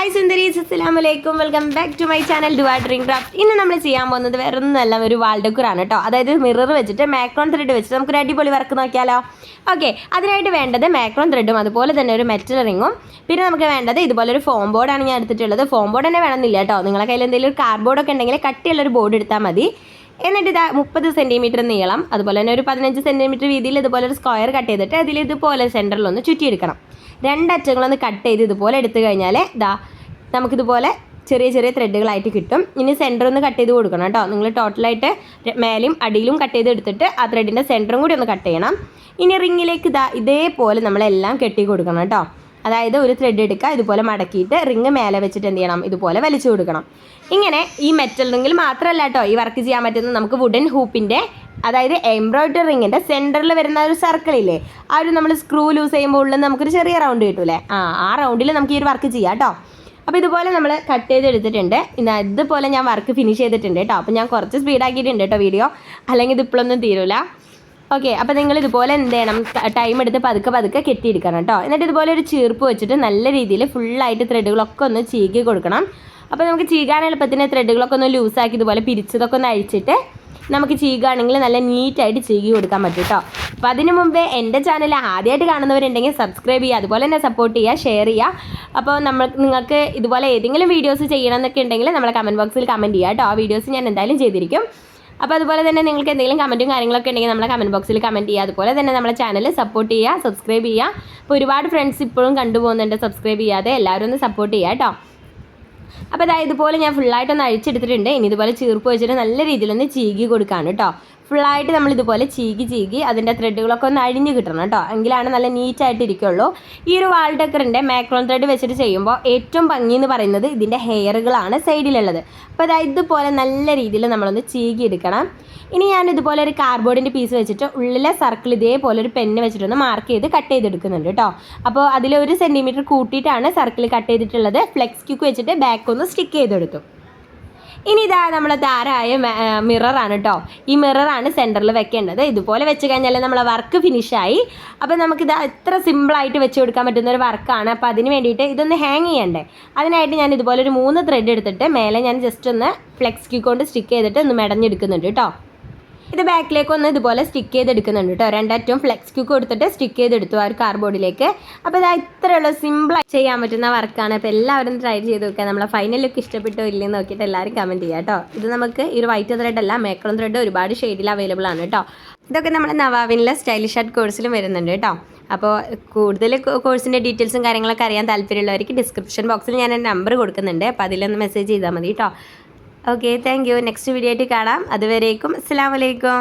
Hi സുന്ദരീസ് അസ്സലാമു വലൈക്കും welcome back to my channel ഡുവാ drink craft ഇന്ന് നമ്മൾ ചെയ്യാൻ പോകുന്നത് വേറെ ഒന്നുമല്ല ഒരു വാൾ ഡെക്കറാണ് കേട്ടോ അതായത് മിറർ വെച്ചിട്ട് മാക്രോൺ ത്രെഡ് വെച്ചിട്ട് നമുക്കൊരു അടിപൊളി വർക്ക് നോക്കിയാലോ? ഓക്കെ അതിനായിട്ട് വേണ്ടത് മാക്രോൺ ത്രെഡും അതുപോലെ തന്നെ ഒരു മെറ്റൽ റിങ്ങും പിന്നെ നമുക്ക് വേണ്ടത് ഇതുപോലെ ഒരു ഫോം ബോർഡാണ് ഞാൻ എടുത്തിട്ടുള്ളത്. ഫോം ബോർഡ് തന്നെ വേണമെന്നില്ല കേട്ടോ നിങ്ങളെ കയ്യിൽ എന്തെങ്കിലും ഒരു കാർഡ് ബോർഡൊക്കെ ഉണ്ടെങ്കിൽ കട്ടിയുള്ള ഒരു ബോർഡ് എടുത്താൽ മതി. എന്നിട്ട് ഇതാ മുപ്പത് സെന്റിമീറ്റർ നീളം അതുപോലെ തന്നെ ഒരു പതിനഞ്ച് സെന്റിമീറ്റർ വീതിയിൽ ഇതുപോലെ ഒരു സ്ക്വയർ കട്ട് ചെയ്തിട്ട് അതിൽ ഇതുപോലെ സെന്ററിലൊന്ന് ചുറ്റിയെടുക്കണം. രണ്ടറ്റങ്ങളൊന്ന് കട്ട് ചെയ്ത് ഇതുപോലെ എടുത്തു കഴിഞ്ഞാൽ ഇതാ നമുക്കിതുപോലെ ചെറിയ ചെറിയ ത്രെഡുകളായിട്ട് കിട്ടും. ഇനി സെന്റർ ഒന്ന് കട്ട് ചെയ്ത് കൊടുക്കണം കേട്ടോ. നിങ്ങൾ ടോട്ടലായിട്ട് മേലും അടിയിലും കട്ട് ചെയ്ത് എടുത്തിട്ട് ആ ത്രെഡിന്റെ സെന്ററും കൂടി ഒന്ന് കട്ട് ചെയ്യണം. ഇനി റിങ്ങിലേക്ക് ഇതാ ഇതേപോലെ നമ്മളെല്ലാം കെട്ടി കൊടുക്കണം കേട്ടോ. അതായത് ഒരു ത്രെഡ് എടുക്കുക ഇതുപോലെ മടക്കിയിട്ട് റിങ് മേലെ വെച്ചിട്ട് എന്ത് ചെയ്യണം? ഇതുപോലെ വലിച്ചു കൊടുക്കണം. ഇങ്ങനെ ഈ മെറ്റൽ റിങ്ങിൽ മാത്രമല്ല കേട്ടോ ഈ വർക്ക് ചെയ്യാൻ പറ്റുന്നത് നമുക്ക് വുഡൻ ഹൂപ്പിന്റെ അതായത് എംബ്രോയിഡറി റിങ്ങിന്റെ സെന്ററിൽ വരുന്ന ഒരു സർക്കിൾ ഇല്ലേ? ആ ഒരു നമ്മൾ സ്ക്രൂ ലൂസ് ചെയ്യുമ്പോൾ ഉള്ളിൽ നമുക്കൊരു ചെറിയ റൗണ്ട് കിട്ടൂലേ? ആ ആ റൗണ്ടിൽ നമുക്ക് ഈ ഒരു വർക്ക് ചെയ്യാം കേട്ടോ അപ്പോൾ ഇതുപോലെ നമ്മൾ കട്ട് ചെയ്ത് എടുത്തിട്ടുണ്ട്. ഇതാ ഇതുപോലെ ഞാൻ വർക്ക് ഫിനിഷ് ചെയ്തിട്ടുണ്ട് കേട്ടോ അപ്പോൾ ഞാൻ കുറച്ച് സ്പീഡാക്കിയിട്ടുണ്ട് കേട്ടോ വീഡിയോ അല്ലെങ്കിൽ ഇത് ഇപ്പോഴൊന്നും തീരൂല. ഓക്കെ അപ്പോൾ നിങ്ങൾ ഇതുപോലെ എന്ത് ചെയ്യണം? ടൈം എടുത്ത് പതുക്കെ പതുക്കെ കെട്ടിയെടുക്കണം കേട്ടോ. എന്നിട്ട് ഇതുപോലെ ഒരു ചീർപ്പ് വെച്ചിട്ട് നല്ല രീതിയിൽ ഫുള്ളായിട്ട് ത്രെഡുകളൊക്കെ ഒന്ന് ചീകി കൊടുക്കണം. അപ്പോൾ നമുക്ക് ചീകാൻ എളുപ്പത്തിന് ത്രെഡുകളൊക്കെ ഒന്ന് ലൂസാക്കി ഇതുപോലെ പിരിച്ചതൊക്കെ ഒന്ന് അഴിച്ചിട്ട് നമുക്ക് ചീകുകയാണെങ്കിൽ നല്ല നീറ്റായിട്ട് ചീകി കൊടുക്കാൻ പറ്റും കേട്ടോ. അപ്പോൾ അതിന് മുമ്പേ എന്റെ ചാനൽ ആദ്യമായിട്ട് കാണുന്നവരുണ്ടെങ്കിൽ സബ്സ്ക്രൈബ് ചെയ്യുക അതുപോലെ തന്നെ സപ്പോർട്ട് ചെയ്യുക ഷെയർ ചെയ്യുക. അപ്പോൾ നമ്മൾ നിങ്ങൾക്ക് ഇതുപോലെ ഏതെങ്കിലും വീഡിയോസ് ചെയ്യണം എന്നൊക്കെ ഉണ്ടെങ്കിൽ നമ്മളെ കമന്റ് ബോക്സിൽ കമന്റ് ചെയ്യുക കേട്ടോ. ആ വീഡിയോസ് ഞാൻ എന്തായാലും ചെയ്തിരിക്കും. അപ്പോൾ അതുപോലെ തന്നെ നിങ്ങൾക്ക് എന്തെങ്കിലും കമന്റും കാര്യങ്ങളൊക്കെ ഉണ്ടെങ്കിൽ നമ്മളെ കമന്റ് ബോക്സിൽ കമന്റ് ചെയ്യുക. അതുപോലെ തന്നെ നമ്മുടെ ചാനൽ സപ്പോർട്ട് ചെയ്യുക സബ്സ്ക്രൈബ് ചെയ്യുക. അപ്പോൾ ഒരുപാട് ഫ്രണ്ട്സ് ഇപ്പോഴും കണ്ടുപോകുന്നുണ്ട്. സബ്സ്ക്രൈബ് ചെയ്യാതെ എല്ലാവരും ഒന്ന് സപ്പോർട്ട് ചെയ്യുക കേട്ടോ. അപ്പോൾ അതായത് ഇതുപോലെ ഞാൻ ഫുള്ളായിട്ടൊന്ന് അഴിച്ചെടുത്തിട്ടുണ്ട്. ഇനി ഇതുപോലെ ചീർപ്പ് വെച്ചിട്ട് നല്ല രീതിയിലൊന്ന് ചീകി കൊടുക്കുകയാണ് കേട്ടോ. ഫുള്ളായിട്ട് നമ്മൾ ഇതുപോലെ ചീകി ചീകി അതിന്റെ ത്രെഡുകളൊക്കെ ഒന്ന് അഴിഞ്ഞ് കിട്ടണം കേട്ടോ. എങ്കിലാണ് നല്ല നീറ്റായിട്ട് ഇരിക്കുള്ളൂ ഈ ഒരു വാൾ ഡെക്കറിന്റെ മാക്രോൺ ത്രെഡ് വെച്ചിട്ട് ചെയ്യുമ്പോൾ ഏറ്റവും ഭംഗി എന്ന് പറയുന്നത് ഇതിന്റെ ഹെയറുകളാണ് സൈഡിലുള്ളത് അപ്പോൾ അതായത് ഇതുപോലെ നല്ല രീതിയിൽ നമ്മളൊന്ന് ചീകി എടുക്കണം. ഇനി ഞാൻ ഇതുപോലെ ഒരു കാർഡ്ബോർഡിന്റെ പീസ് വെച്ചിട്ട് ഉള്ളിലെ സർക്കിൾ ഇതേപോലെ ഒരു പെന്ന് വെച്ചിട്ടൊന്ന് മാർക്ക് ചെയ്ത് കട്ട് ചെയ്തെടുക്കുന്നുണ്ട് കേട്ടോ. അപ്പോൾ അതിൽ ഒരു സെന്റിമീറ്റർ കൂട്ടിയിട്ടാണ് സർക്കിൾ കട്ട് ചെയ്തിട്ടുള്ളത്. ഫ്ലെക്സ് ക്യൂക്ക് വെച്ചിട്ട് ബാക്ക് ഒന്ന് സ്റ്റിക്ക് ചെയ്തെടുത്തു. ഇനി ഇതാ നമ്മൾ ധാരായ മിററാണ് കേട്ടോ ഈ മിററാണ് സെന്ററിൽ വെക്കേണ്ടത്. ഇതുപോലെ വെച്ച് കഴിഞ്ഞാൽ നമ്മളെ വർക്ക് ഫിനിഷായി അപ്പോൾ നമുക്കിത് എത്ര സിമ്പിളായിട്ട് വെച്ച് കൊടുക്കാൻ പറ്റുന്ന ഒരു വർക്കാണ് അപ്പോൾ അതിന് വേണ്ടിയിട്ട് ഇതൊന്ന് ഹാങ് ചെയ്യണ്ടേ. അതിനായിട്ട് ഞാൻ ഇതുപോലെ ഒരു മൂന്ന് ത്രെഡ് എടുത്തിട്ട് മേലെ ഞാൻ ജസ്റ്റ് ഒന്ന് ഫ്ലെക്സ് ക്യൂ കൊണ്ട് സ്റ്റിക്ക് ചെയ്തിട്ട് ഒന്ന് മെടഞ്ഞെടുക്കുന്നുണ്ട് കേട്ടോ ഇത് ബാക്കിലേക്ക് ഒന്ന് ഇതുപോലെ സ്റ്റിക്ക് ചെയ്തെടുക്കുന്നുണ്ട് കേട്ടോ. രണ്ടറ്റവും ഫ്ലെക്സ് ക്യൂക്ക് കൊടുത്തിട്ട് സ്റ്റിക്ക് ചെയ്തെടുത്തു ആ ഒരു കാർബോർഡിലേക്ക് അപ്പോൾ ഇത് ഇത്രയുള്ള സിമ്പിളായി ചെയ്യാൻ പറ്റുന്ന വർക്കാണ് അപ്പോൾ എല്ലാവരും ട്രൈ ചെയ്ത് നോക്കുക. നമ്മളെ ഫൈനൽ ലുക്ക് ഇഷ്ടപ്പെട്ടോ ഇല്ലെന്ന് നോക്കിയിട്ട് എല്ലാവരും കമന്റ് ചെയ്യുക കേട്ടോ. ഇത് നമുക്ക് ഈ ഒരു വൈറ്റ് ത്രെഡ് അല്ല മേക്കളും ത്രെഡ് ഒരുപാട് ഷെയ്ഡിൽ അവൈലബിൾ ആണ് കേട്ടോ. ഇതൊക്കെ നമ്മുടെ നവാവിനിലെ സ്റ്റൈലിഷ് ആർട്ട് കോഴ്സിലും വരുന്നുണ്ട് കേട്ടോ. അപ്പോൾ കൂടുതൽ കോഴ്സിന്റെ ഡീറ്റെയിൽസും കാര്യങ്ങളൊക്കെ അറിയാൻ താല്പര്യമുള്ളവർക്ക് ഡിസ്ക്രിപ്ഷൻ ബോക്സിൽ ഞാൻ എന്റെ നമ്പർ കൊടുക്കുന്നുണ്ട്. അപ്പോൾ അതിലൊന്ന് മെസ്സേജ് ചെയ്താൽ മതി കേട്ടോ. ഓക്കെ താങ്ക് നെക്സ്റ്റ് വീഡിയോ ആയിട്ട് കാണാം. അതുവരേക്കും അസ്സാം വലൈക്കും